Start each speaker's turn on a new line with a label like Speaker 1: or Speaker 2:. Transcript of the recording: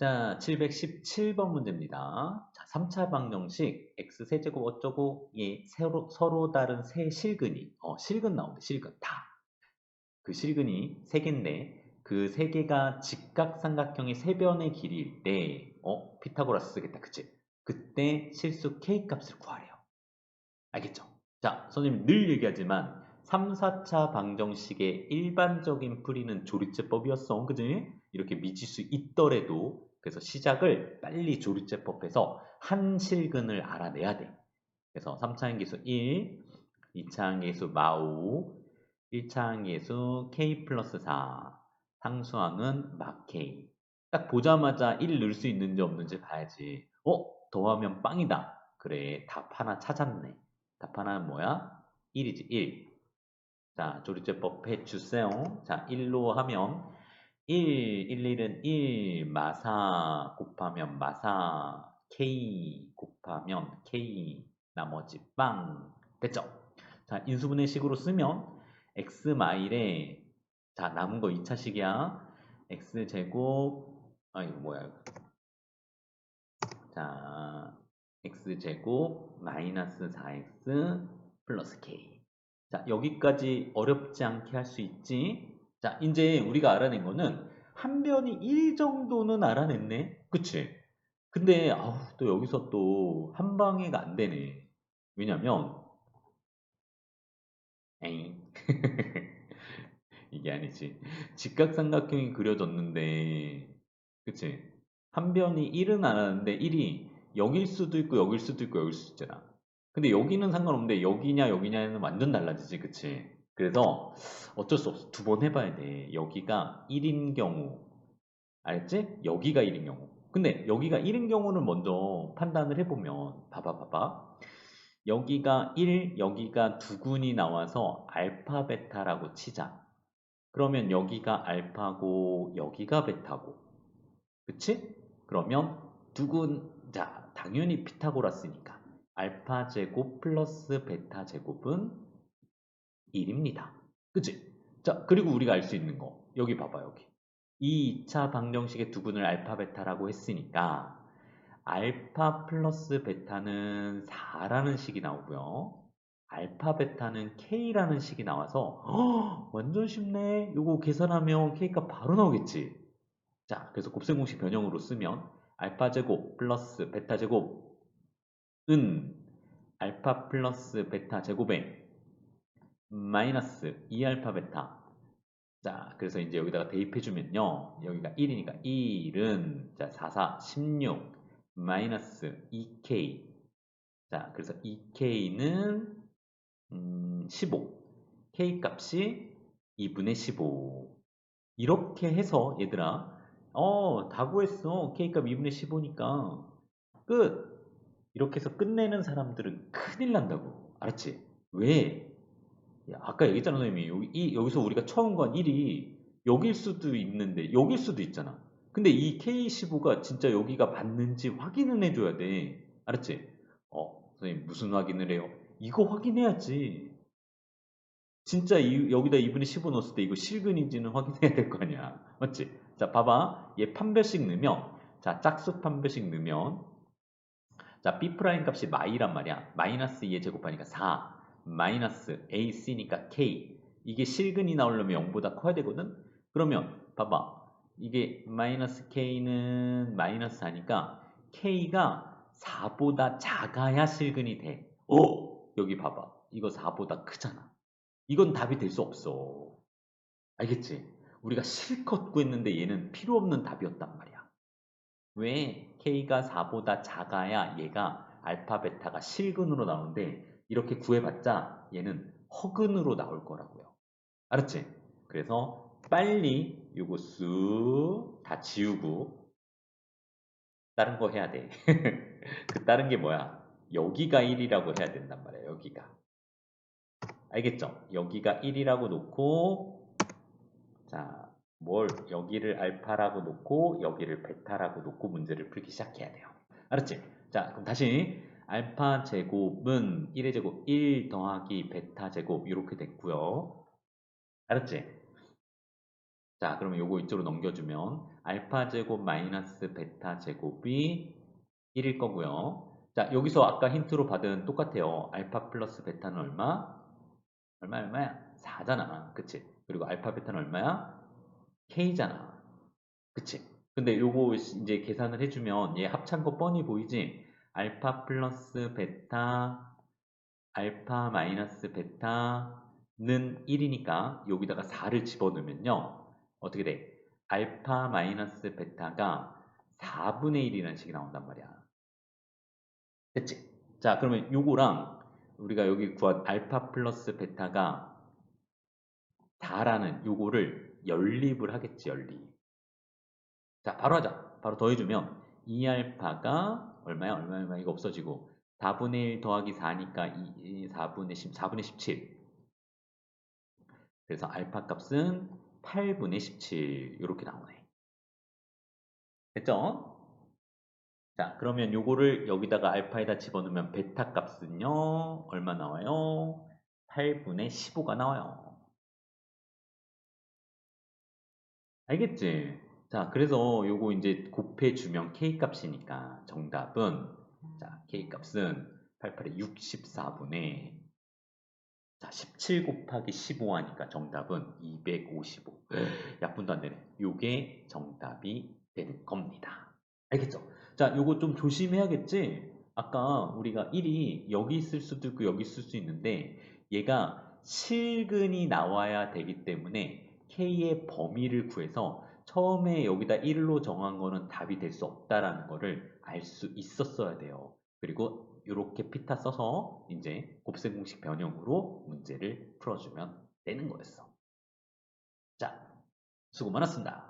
Speaker 1: 자, 717번 문제입니다. 자, 3차 방정식 x 세제곱 어쩌고 예, 서로, 서로 다른 세 실근이 어, 실근 나오는데 실근 다. 그 실근이 세 개인데 그 세 개가 직각삼각형의 세 변의 길이일 때 어, 피타고라스 쓰겠다. 그치? 그때 실수 k 값을 구하래요. 알겠죠? 자, 선생님 늘 얘기하지만 3, 4차 방정식의 일반적인 풀이는 조리제법이었어. 그지? 이렇게 미지수 있더라도 그래서 시작을 빨리 조리제법해서 한 실근을 알아내야 돼. 그래서 3차 항 계수 1, 2차 항 계수 마우, 1차 항 계수 k 플러스 4, 상수항은 막 k. 딱 보자마자 1 넣을 수 있는지 없는지 봐야지. 어? 더하면 빵이다. 그래, 답 하나 찾았네. 답 하나는 뭐야? 1이지, 1. 자, 조리제법 해주세요. 자, 1로 하면 1, 1, 1은 1, 마사 곱하면 마사, K 곱하면 K, 나머지 빵. 됐죠? 자, 인수분해 식으로 쓰면 X 마일에, 자, 남은 거 2차식이야. X 제곱, 아, 이거 뭐야. 자, X 제곱 마이너스 4X 플러스 K. 자, 여기까지 어렵지 않게 할 수 있지? 자, 이제 우리가 알아낸 거는 한 변이 1 정도는 알아냈네. 그치? 근데 아우, 또 여기서 또 한 방에가 안 되네. 왜냐면 에잉. 이게 아니지. 직각삼각형이 그려졌는데 그치? 한 변이 1은 알았는데 1이 여길 수도 있고 여길 수도 있고 여길 수도 있잖아. 근데 여기는 상관없는데 여기냐 여기냐는 완전 달라지지 그치? 그래서 어쩔 수 없어. 두 번 해봐야 돼. 여기가 1인 경우. 알았지? 여기가 1인 경우. 근데 여기가 1인 경우는 먼저 판단을 해보면 봐봐 봐봐. 여기가 1, 여기가 두 군이 나와서 알파 베타라고 치자. 그러면 여기가 알파고 여기가 베타고. 그치? 그러면 두 군, 자 당연히 피타고라스니까 알파 제곱 플러스 베타 제곱은 1입니다. 그치? 자, 그리고 우리가 알 수 있는 거. 여기 봐봐, 여기. 이 2차 방정식의 두분을 알파, 베타라고 했으니까 알파 플러스 베타는 4라는 식이 나오고요. 알파, 베타는 K라는 식이 나와서 허, 완전 쉽네. 이거 계산하면 K가 바로 나오겠지. 자, 그래서 곱셈공식 변형으로 쓰면 알파 제곱 플러스 베타 제곱은 알파 플러스 베타 제곱에 마이너스 2알파 베타. 자 그래서 이제 여기다가 대입해주면요. 여기가 1이니까 1은 자 4, 4, 16 마이너스 2k 자 그래서 2k는 음, 15 k 값이 2분의 15 이렇게 해서 얘들아 어다 구했어. k 값 2분의 15니까. 끝. 이렇게 해서 끝내는 사람들은 큰일 난다고. 알았지? 왜? 아까 얘기했잖아 선생님이. 여기, 여기서 우리가 처음 건 1이 여길 수도 있는데 여길 수도 있잖아. 근데 이 K15가 진짜 여기가 맞는지 확인은 해줘야 돼. 알았지? 어 선생님 무슨 확인을 해요? 이거 확인해야지. 진짜 이, 여기다 2분의 15 넣었을 때 이거 실근인지는 확인해야 될 거 아니야. 맞지? 자 봐봐. 얘 판별식 넣으면 자 짝수 판별식 넣으면 자 B 프라임 값이 마이란 말이야. 마이너스 2에 제곱하니까 4 마이너스 AC니까 K. 이게 실근이 나오려면 0보다 커야 되거든? 그러면 봐봐. 이게 마이너스 K는 마이너스 4니까 K가 4보다 작아야 실근이 돼. 오! 여기 봐봐. 이거 4보다 크잖아. 이건 답이 될 수 없어. 알겠지? 우리가 실컷 구했는데 얘는 필요 없는 답이었단 말이야. 왜? K가 4보다 작아야 얘가 알파 베타가 실근으로 나오는데 이렇게 구해봤자 얘는 허근으로 나올 거라고요. 알았지? 그래서 빨리 요거 쑥 다 지우고 다른 거 해야 돼. 그 다른 게 뭐야? 여기가 1이라고 해야 된단 말이야. 여기가. 알겠죠? 여기가 1이라고 놓고 자, 뭘 여기를 알파라고 놓고 여기를 베타라고 놓고 문제를 풀기 시작해야 돼요. 알았지? 자, 그럼 다시 알파 제곱은 1의 제곱 1 더하기 베타 제곱 이렇게 됐고요. 알았지? 자 그러면 요거 이쪽으로 넘겨주면 알파 제곱 마이너스 베타 제곱이 1일 거고요. 자, 여기서 아까 힌트로 받은 똑같아요. 알파 플러스 베타는 얼마? 얼마 얼마야? 4잖아. 그치? 그리고 알파 베타는 얼마야? K잖아. 그치? 근데 요거 이제 계산을 해주면 얘 합찬 거 뻔히 보이지? 알파 플러스 베타, 알파 마이너스 베타는 1이니까 여기다가 4를 집어넣으면요. 어떻게 돼? 알파 마이너스 베타가 4분의 1이라는 식이 나온단 말이야. 됐지? 자, 그러면 요거랑 우리가 여기 구한 알파 플러스 베타가 4라는 요거를 연립을 하겠지, 연립. 자, 바로 하자. 바로 더해주면 2알파가 얼마야? 얼마, 얼마, 이거 없어지고 4분의 1 더하기 4니까 2, 4분의 10, 4분의 17. 그래서 알파 값은 8분의 17 이렇게 나오네. 됐죠? 자, 그러면 요거를 여기다가 알파에다 집어넣으면 베타 값은요. 얼마 나와요? 8분의 15가 나와요. 알겠지? 자, 그래서 요거 이제 곱해주면 K 값이니까 정답은 자, K 값은 88의 64분의 자, 17 곱하기 15 하니까 정답은 255. 약분도 안 되네. 요게 정답이 되는 겁니다. 알겠죠? 자, 요거 좀 조심해야겠지? 아까 우리가 1이 여기 있을 수도 있고 여기 있을 수 있는데 얘가 실근이 나와야 되기 때문에 K의 범위를 구해서 처음에 여기다 1로 정한 거는 답이 될 수 없다라는 거를 알 수 있었어야 돼요. 그리고 이렇게 피타 써서 이제 곱셈 공식 변형으로 문제를 풀어주면 되는 거였어. 자, 수고 많았습니다.